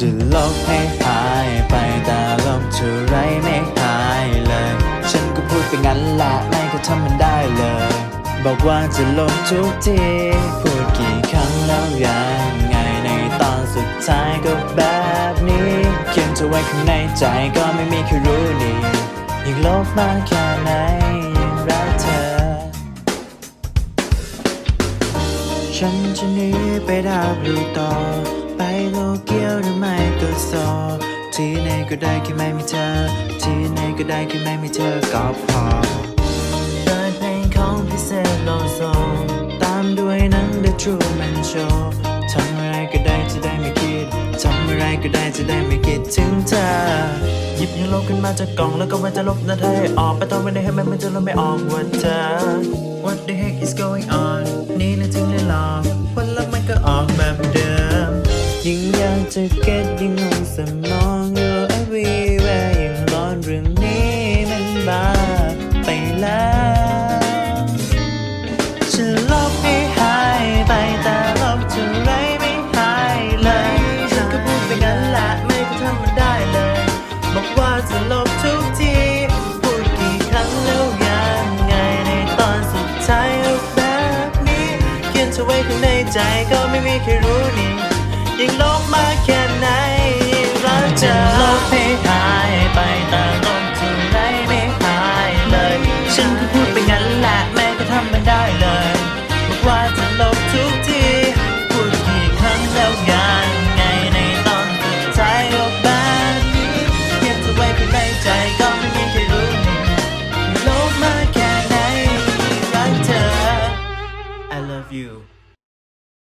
จะลบให้หายไปแต่ลบเท่าไรไม่หายเลย ฉันก็พูดไปงั้นแหละไม่ก็ทำมันได้เลย บอกว่าจะลบทุกที พูดกี่ครั้งแล้วยังไงในตอนสุดท้ายก็แบบนี้ เขียนเธอไว้ข้างในใจก็ไม่มีใครรู้นี่ยิ่งลบมากแค่ไหนยิ่งรักเธอ ฉันจะหนีไปดาบรูต่อไปโล ที่ไหนก็ได้แค่ไม่มีเธอ ที่ไหนก็ได้แค่ไม่มีเธอก็พอเปิดเพลงของพิเศษโลโซตามด้วยหนัง The Truman Show ทำอะไรก็ได้จะได้ไม่คิดทำอะไรก็ได้จะได้ไม่คิดถึงเธอ หยิบยังลบขึ้นมาจากกล่องแล้วก็ว่าจะลบหนาเธอให้ออกไปตอนไม่ได้ให้มันมันจะลบไม่ออกว่าเธอ What the heck is going on นี่นะถึงได้หลอ จะเก็ตยิ่งงงสมอง You're everywhere ยิ่งร้อนเรื่องนี้มันบ้าไปแล้วฉันลบให้หายไปแต่ลบเท่าไรไม่หายเลยฉันก็พูดไปงั้นแหละไม่ก็ทำมันได้เลย บอกว่าจะลบทุกทีพูดกี่ครั้งแล้วยังไงในตอนสุดท้ายแบบนี้เขียนเธอไว้ข้างในใจก็ไม่มีใครรู้นี่ ยิ่งลบมากแค่ไหนยิ่งรักเธอลบให้หายไปแต่ลบเท่าไรไม่หายเลย ฉันก็พูดไปงั้นแหละแม่ก็ทำมันได้เลยบอกว่าจะลบทุกทีพูดกี่ครั้งแล้วยังไงในตอนสุดท้ายก็แบบนี้เขียนเธอไว้ข้างในใจก็ไม่มีใครรู้ลบมาแค่ไหนรักเธอ I love you